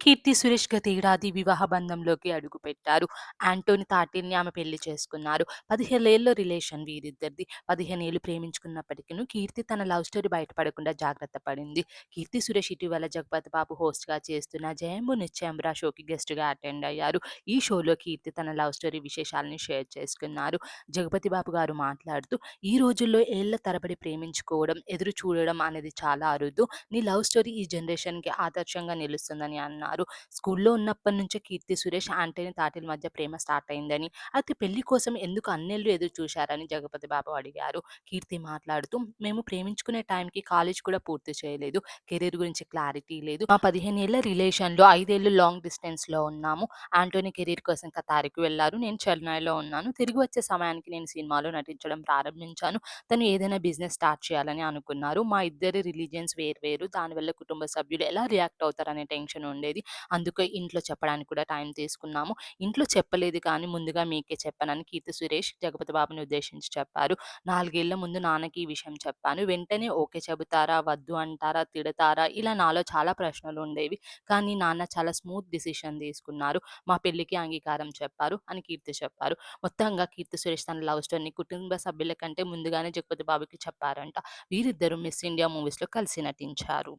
కీర్తి సురేష్ గత ఏడాది వివాహ బంధంలోకి అడుగుపెట్టారు. ఆంటోని తాటిల్ని ఆమె పెళ్ళి చేసుకున్నారు. 15 ఏళ్ళ రిలేషన్ వీరిద్దరిది. పదిహేను ఏళ్ళు ప్రేమించుకున్నప్పటికీ కీర్తి తన లవ్ స్టోరీ బయటపడకుండా జాగ్రత్త పడింది. కీర్తి సురేష్ ఇటీవల జగపతి బాబు హోస్ట్‌గా చేస్తున్న 'జయంబు నిశ్చయంరా' షోకి గెస్ట్‌గా అటెండ్ అయ్యారు. ఈ షోలో కీర్తి తన లవ్ స్టోరీ విశేషాలను షేర్ చేసుకున్నారు. జగపతి బాబు గారు మాట్లాడుతూ "ఈ రోజుల్లో ఏళ్ళ తరబడి ప్రేమించుకోవడం, ఎదురు చూడడం అనేది చాలా అరుదు. నీ లవ్ స్టోరీ ఈ జనరేషన్‌కి ఆదర్శంగా నిలుస్తుందని" అన్నారు. స్కూల్లో ఉన్నప్పటి నుంచే కీర్తి సురేష్, ఆంటోని తాటిల్ మధ్య ప్రేమ స్టార్ట్ అయిందని, అయితే పెళ్ళి కోసం ఎందుకు అన్నేళ్ళు ఎదురు చూశారని జగపతి బాబు అడిగారు. కీర్తి మాట్లాడుతూ "మేము ప్రేమించుకునే టైంకి కాలేజ్ కూడా పూర్తి చేయలేదు. కెరీర్ గురించి క్లారిటీ లేదు. మా 15 ఏళ్ళ రిలేషన్‌లో ఐదేళ్ళు లాంగ్ డిస్టెన్స్‌లో ఉన్నాము. ఆంటోని కెరీర్ కోసం కతారికి వెళ్ళారు. నేను చెన్నైలో ఉన్నాను. తిరిగి వచ్చే సమయానికి నేను సినిమాలో నటించడం ప్రారంభించాను. తను ఏదైనా బిజినెస్ స్టార్ట్ చేయాలని అనుకున్నారు. మా ఇద్దరి రిలీజియన్స్ వేరు దానివల్ల కుటుంబ సభ్యులు ఎలా రియాక్ట్ అవుతారనే టెన్షన్ ఉండేది. అందుకే ఇంట్లో చెప్పడానికి కూడా టైం తీసుకున్నాము. ఇంట్లో చెప్పలేదు కానీ ముందుగా మీకే చెప్పానని" కీర్తి సురేష్ జగపతి బాబుని ఉద్దేశించి చెప్పారు. "నాలుగేళ్ళ ముందు నాన్నకి ఈ విషయం చెప్పాను. వెంటనే ఓకే చెబుతారా? వద్దు అంటారా? తిడతారా? ఇలా నాలో చాలా ప్రశ్నలు ఉండేవి. కానీ నాన్న చాలా స్మూత్ డిసిషన్ తీసుకున్నారు. మా పెళ్ళికి అంగీకారం చెప్పారు" అని కీర్తి చెప్పారు. మొత్తంగా కీర్తి సురేష్ తన లవ్ స్టోరీని కుటుంబ సభ్యుల కంటే ముందుగానే జగపతి బాబుకి చెప్పారంట. వీరిద్దరూ 'మిస్ ఇండియా' మూవీస్‌లో కలిసి నటించారు.